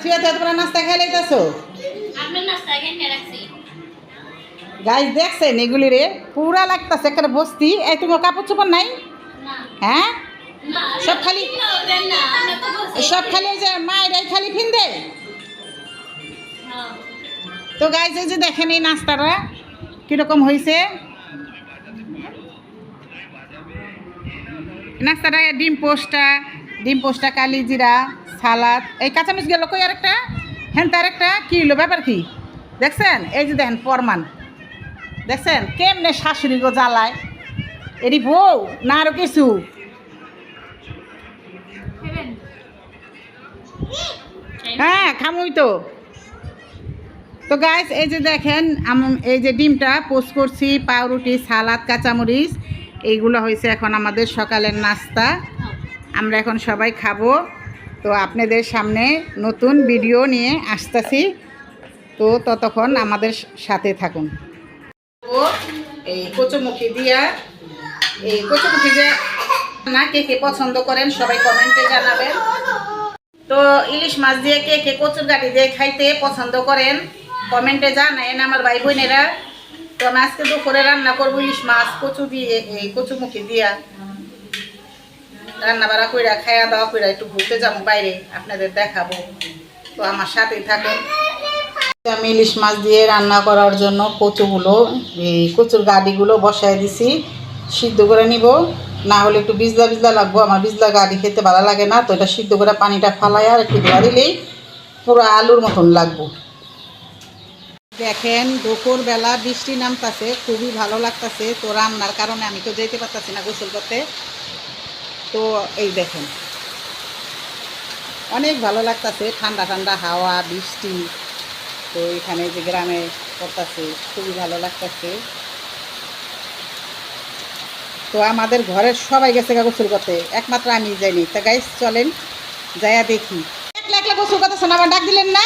তোমরা নাস্তা খাই লাইতেছো? আপনার নাস্তা গাছ দেখছেন এগুলি রে? পুরা লাগতেছে একটা বস্তি। এই তোমার কাপড় চোপড় নাই? হ্যাঁ? সব খালি- তো সব খালি যে খালি ফিন দেয় হ্যাঁ। তো গাইজ এই যে দেখেন এই নাস্তাটা কীরকম হয়েছে নাস্তাটা ডিম পোস্টটা ডিম পোস্টটা কালি জিরা সালাদ। এই কাঁচামরিচ গেল কই আর একটা হ্যাঁ তার একটা কী হলো ব্যাপার কি? দেখছেন? এই যে দেখেন ফরমান। দেখছেন? কেমনে শাশুড়ি গো জ্বালায়? এটি বউ না আরও কিছু? হ্যাঁ খামুই তো। তো গাইস এই যে দেখেন এই যে ডিমটা পোস্ট করছি, পাউরুটি, সালাদ, কাঁচামরিচ। এইগুলো হয়েছে এখন আমাদের সকালের নাস্তা। আমরা এখন সবাই খাব। তো আপনাদের সামনে নতুন ভিডিও নিয়ে আসতেছি। তো ততক্ষণ আমাদের সাথে থাকুন। ও, এই কচুমুখী দিয়া, এই কচুমুখী যে না কে কে পছন্দ করেন সবাই কমেন্টে জানাবেন। তো ইলিশ মাছ দিয়ে কে কে কচুর গাড়ি দিয়ে খাইতে পছন্দ করেন, কমেন্টে জানায়েন আমার ভাই বোনেরা। তো আমি আজকে দুপুরে রান্না করব ইলিশ মাছ, কচু দিয়ে, এই কচুমুখী দিয়া। রান্না বাড়া কইরা খাওয়া দাওয়া কইরা একটু ঘুরতে যাব, বাইরে আপনাদের দেখাবো। তো আমার সাথেই থাকুন। আমি ইলিশ মাছ দিয়ে রান্না করার জন্য কচুগুলো, এই কচুর গাড়িগুলো বসায় দিছি। সিদ্ধ করে নিব। না হলে একটু বিজলা বিজলা লাগবো। আমার বিজলা গাড়ি খেতে ভালো লাগে না, তো এটা সিদ্ধ করে পানিটা ফালাই আর একটু ধোয়া দিলেই পুরো আলুর মতন লাগবো। দেখেন দুপুর বেলা বৃষ্টি নামতাছে, খুবই ভালো লাগতাছে। তো রান্নার কারণে আমি তো যেতে পারতাছি না গোসল করতে। তো এই দেখেন। অনেক ভালো লাগতাছে ঠান্ডা ঠান্ডা হাওয়া বৃষ্টি। তো এখানে যে গ্রামে করতেছে খুবই ভালো লাগতেছে। তো আমাদের ঘরের সবাই গেছে গা গোসল করতে একমাত্র আমি যাইনি। তা গাইস চলেন যাইয়া দেখি। একলা একলা গোসল করতেছে না আমার ডাক দিলেন না?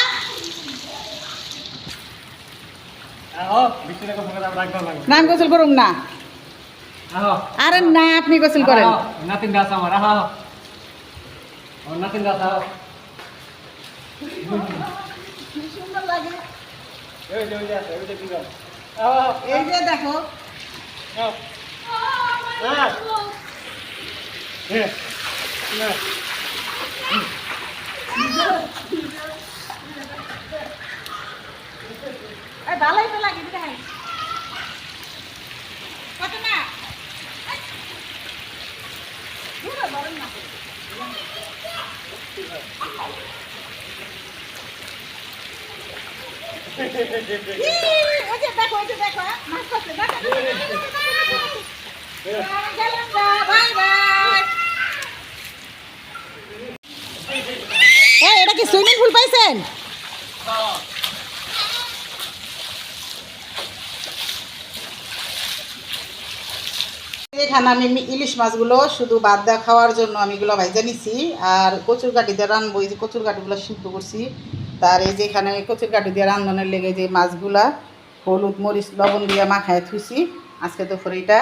আহো বিছানা কথা কথা রাখবা লাগবে। না আমি গোসল করুম না। আরে না আপনি গোসল করেন আহো, নাতিন দাস আমার আহো ও নাতিন দাস আহো সুন্দর লাগে এই যে ওই যে আছে, ওই যে দিগা আহো এই যে দেখো আহো হ্যাঁ হ্যাঁ না এই ভালোই তো লাগে দেখাই কত না পুরো বলেন না ই, ওই যে দেখো ওই যে দেখো হ্যাঁ, মাছ পাচ্ছে দেখো দেখো, দেখো, দেখো, দেখো, দেখো। আমি গেলাম গা, বাই বাই এই এটা কি সুইমিং পুল পাইছেন? এখানে আমি ইলিশ মাছগুলো শুধু বাদ দেওয়া খাওয়ার জন্য আমি এগুলো ভাইজা নিছি। আর কচুর গাঠি দিয়ে রানবো, এই যে কচুর গাঠিগুলো সিদ্ধ করছি। তার এই যে এখানে কচুর গাঠি দিয়ে রান্ধনের লেগে যে মাছগুলা, হলুদ, মরিচ, লবণ দিয়ে মাখায় থুইছি। আজকে দুপুরে এটা।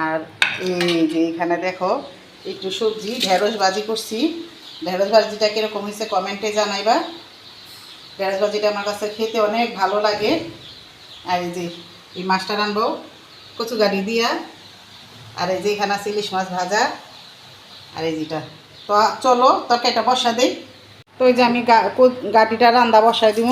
আর এই যে এখানে দেখো, একটু সবজি, ঢেঁড়স ভাজি করছি। ঢেঁড়স ভাজিটা কীরকম হয়েছে কমেন্টে জানাইবা। ঢেঁড়স ভাজিটা আমার কাছে খেতে অনেক ভালো লাগে। আর এই যে এই মাছটা রানবো কচু গাড়ি দিয়া। আর এই যে এখানে আছে ইলিশ মাছ ভাজা, আর এই যেটা। তো চলো, তরকারিটা বসা দেই। তো এই যে আমি গাটিটা রান্দা বসাই দিব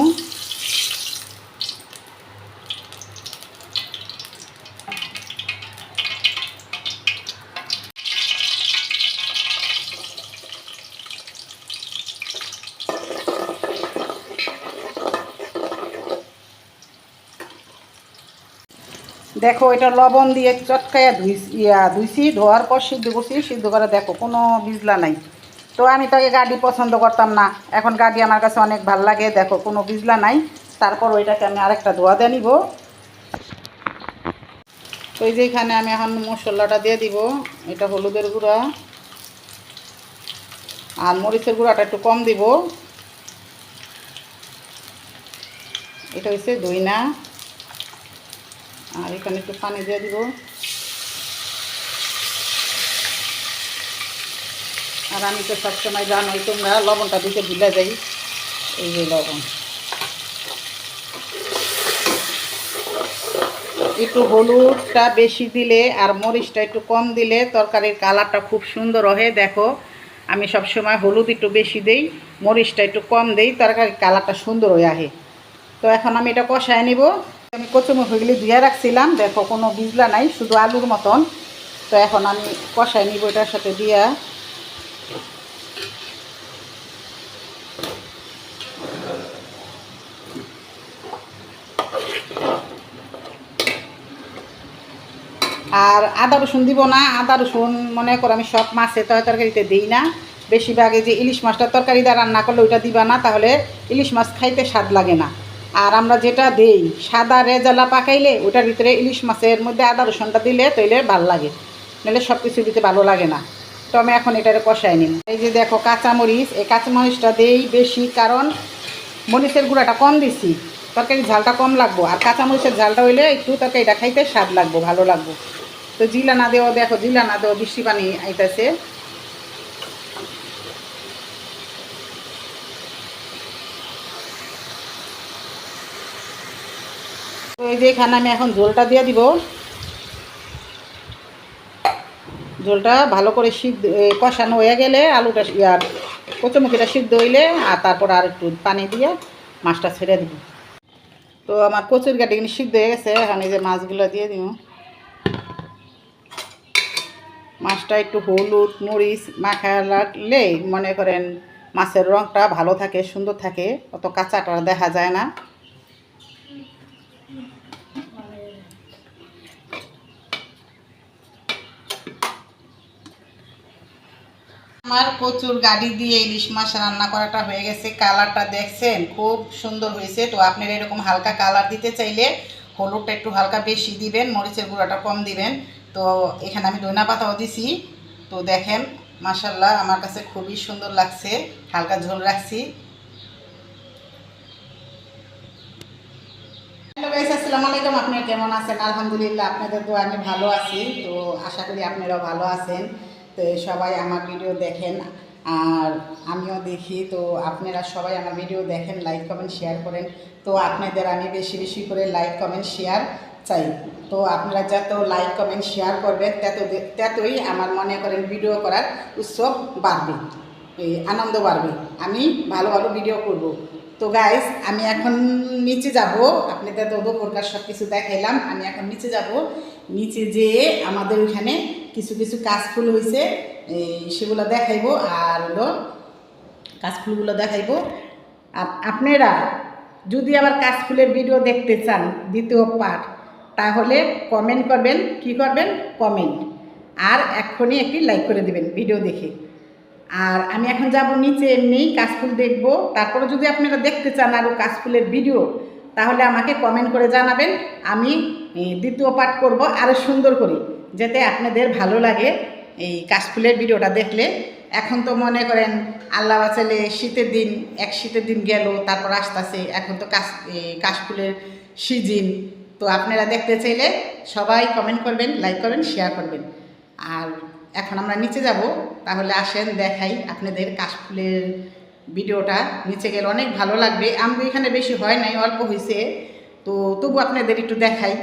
দেখো, এটা লবণ দিয়ে চটকাইয়া ধুই, ইয়া ধুইছি, ধোয়ার পর সিদ্ধ করছি, সিদ্ধ করে দেখো, কোনো বিজলা নাই। তো আমি তাকে গাড়ি পছন্দ করতাম না। এখন গাড়ি আমার কাছে অনেক ভালো লাগে, দেখো, কোনো বিজলা নাই। তারপর ওইটাকে আমি আরেকটা ধোয়া দিয়ে নিব। তো এই যে এখানে আমি এখন মশলাটা দিয়ে দিব, এটা হলুদের গুঁড়া। আর মরিচের গুঁড়াটা একটু কম দিব। এটা হচ্ছে দইনা আর এখানে একটু পানি দিয়ে দিব। আর আমি তো সবসময় জানোই, তোমরা লবণটা দিতে ভুলে যাই। এই যে লবণ। একটু হলুদটা বেশি দিলে আর মরিচটা একটু কম দিলে তরকারির কালারটা খুব সুন্দর হয় দেখো। আমি সব সময় হলুদ একটু বেশি দেই, মরিচটা একটু কম দেই, তরকারির কালারটা সুন্দর হয়ে আহে। তো এখন আমি এটা কষায় নিব। আমি কচুমুখগুলি ধুয়ে রাখছিলাম। দেখো, কোনো বিজলা নাই, শুধু আলুর মতন। তো এখন আমি কষাই নিব এটার সাথে দিয়া। আর আদা রসুন দিব না। আদা রসুন, মনে করো আমি সব মাছে তরকারিতে দিই না। বেশিরভাগ যে ইলিশ মাছটা তরকারি দিয়ে রান্না করলে ওইটা দিবা না, তাহলে ইলিশ মাছ খাইতে স্বাদ লাগে না। আর আমরা যেটা দেই, সাদা রেজালা পাকাইলে ওটার ভিতরে ইলিশ মাছের মধ্যে আদা রসুনটা দিলে তৈলে ভালো লাগে। নাহলে সব কিছু দিতে ভালো লাগে না। তো আমি এখন এটারে কষাই নিই এই যে দেখো কাঁচামরিচ, এই কাঁচামরিচটা দেই বেশি কারণ মরিচের গুঁড়াটা কম দিছি তরকারি ঝালটা কম লাগবো। আর কাঁচামরিচের ঝালটা হইলে একটু তরকারিটা খাইতে স্বাদ লাগবো, ভালো লাগবো। তো জিলা না দেওয়া, দেখো জিলা না দেওয়া বৃষ্টি পানি আইতাছে। তো এই যে এখানে আমি এখন ঝোলটা দিয়ে দিব। ঝোলটা ভালো করে সিদ্ধ কষানো হয়ে গেলে আলুটা ইয়ার কচুমুখিটা সিদ্ধ হইলে আর তারপর আর একটু পানি দিয়ে মাছটা ছেড়ে দিব। তো আমার কচুর গাটি কিন্তু সিদ্ধ হয়ে গেছে, এখন এই যে মাছগুলো দিয়ে দিব। মাছটা একটু হলুদ, মরিচ মাখা লাগলে মনে করেন মাছের রঙটা ভালো থাকে, সুন্দর থাকে, অত কাঁচাটা দেখা যায় না। আমার প্রচুর গাড়ি দিয়ে ইলিশ মাছ রান্না করাটা হয়ে গেছে, কালারটা দেখছেন, খুব সুন্দর হয়েছে। তো আপনারা এরকম হালকা কালার দিতে চাইলে হলুদটা একটু হালকা বেশি দিবেন, মরিচের গুঁড়াটা কম দিবেন। তো এখানে আমি দইনা পাতাও দিছি। তো দেখেন মাসাল্লাহ আমার কাছে খুবই সুন্দর লাগছে, হালকা ঝোল রাখছি। আসসালামু আলাইকুম, আপনারা কেমন আছেন? আলহামদুলিল্লাহ, আপনাদের তো আমি ভালো আছি। তো আশা করি আপনারাও ভালো আছেন। তো সবাই আমার ভিডিও দেখেন, আর আমিও দেখি। তো আপনারা সবাই আমার ভিডিও দেখেন লাইক কমেন্ট শেয়ার করেন। তো আপনাদের আমি বেশি বেশি করে লাইক কমেন্ট শেয়ার চাই। তো আপনারা যত লাইক কমেন্ট শেয়ার করবেন, তত ততই আমার মনে করেন ভিডিও করার উৎসব বাড়বে আনন্দ বাড়বে। আমি ভালো ভালো ভিডিও করব। তো গাইস আমি এখন নিচে যাব। আপনাদের তো দুপুরকার সব কিছু দেখাইলাম। আমি এখন নিচে যাব। নিচে যেয়ে আমাদের ওইখানে কিছু কিছু কাশফুল হয়েছে সেগুলো দেখাইবো আর হলো কাশফুলগুলো দেখাইবো। আর আপনারা যদি আবার কাশফুলের ভিডিও দেখতে চান দ্বিতীয় পার্ট, তাহলে কমেন্ট করবেন, কি করবেন? কমেন্ট। আর এক্ষুনি একটি লাইক করে দেবেন ভিডিও দেখে। আর আমি এখন যাব নিচে এমনি কাশফুল দেখব। তারপরে যদি আপনারা দেখতে চান আরও কাশফুলের ভিডিও, তাহলে আমাকে কমেন্ট করে জানাবেন। আমি দ্বিতীয় পাঠ করব আরও সুন্দর করে, যাতে আপনাদের ভালো লাগে এই কাশফুলের ভিডিওটা দেখলে। এখন তো মনে করেন আল্লাহ বাঁচালে শীতের দিন, এক শীতের দিন গেল, তারপর আস্তে আসতেছে, এখন তো কাশ কাশফুলের সিজিন। তো আপনারা দেখতে চাইলে সবাই কমেন্ট করবেন লাইক করবেন শেয়ার করবেন। আর এখন আমরা নিচে যাব, তাহলে আসেন, দেখাই আপনাদের কাশফুলের ভিডিওটা। নিচে গেলে অনেক ভালো লাগবে আমি এখানে বেশি হয় নাই, অল্প হয়েছে তো তবু আপনাদের একটু দেখাই।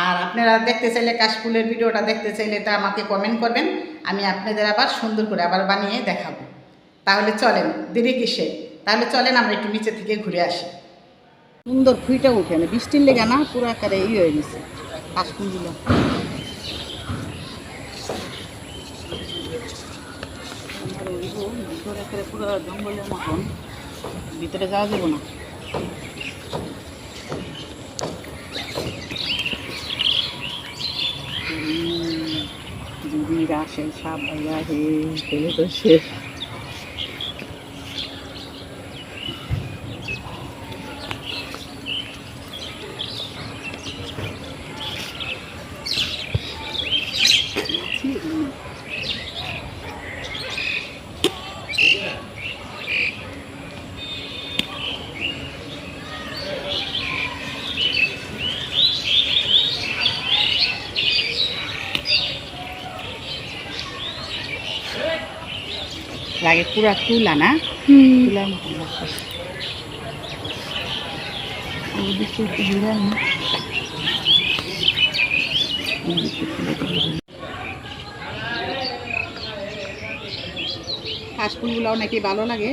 আর আপনারা দেখতে চাইলে কাশফুলের ভিডিওটা দেখতে চাইলে তা আমাকে কমেন্ট করবেন, আমি আপনাদের আবার সুন্দর করে আবার বানিয়ে দেখাবো। তাহলে চলেন, দেরি কিসে তাহলে চলেন, আমরা একটু নিচে থেকে ঘুরে আসি। সুন্দর খুঁইটা উঠে না বৃষ্টির লেগে না, পুরো আকারে ই হয়ে গেছে কাশফুলগুলো ভিতরে পুরো জঙ্গলের ভিতরে যাওয়া যাব না। যদি আসে সাপ ভাইয়া হে লাগে পুরা তুলা না? তুলে দিই। কাশফুলগুলাও নাকি ভালো লাগে।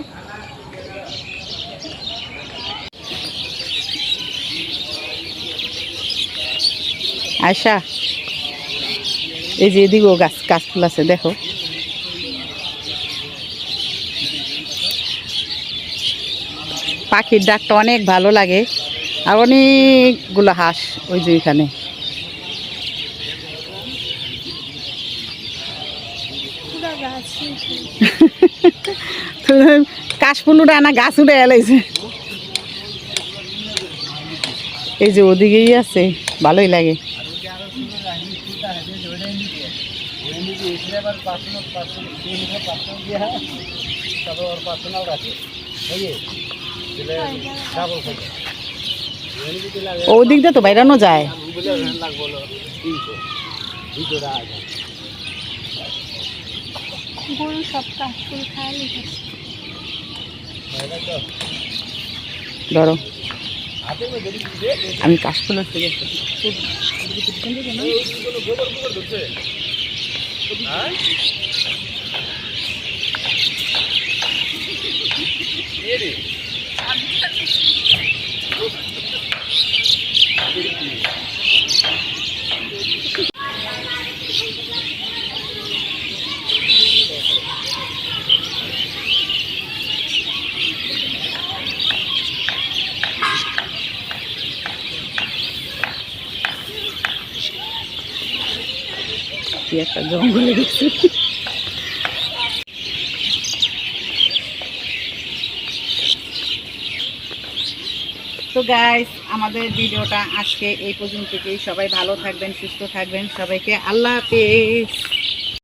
আয়সা এই যে এদিকেও গাছ কাশফুল আছে দেখো। পাখির ডাকটা অনেক ভালো লাগে, আর অনেকগুলো হাঁস ওই যে এখানে। কাশফুল উঠে না গাছ উঠে এলাইছে। এই যে ওদিকেই আছে, ভালোই লাগে। ওদিক দিয়ে তো বাইরানো যায়। গরু সব কাশফুল খায় লিখেছে ধরো। আমি কাশফুলের থেকে কি একটা জঙ্গলে গেছি তো গাইস আমাদের ভিডিওটা আজকে এই পর্যন্ত থেকেই সবাই ভালো থাকবেন, সুস্থ থাকবেন। সবাইকে আল্লাহ হাফেজ।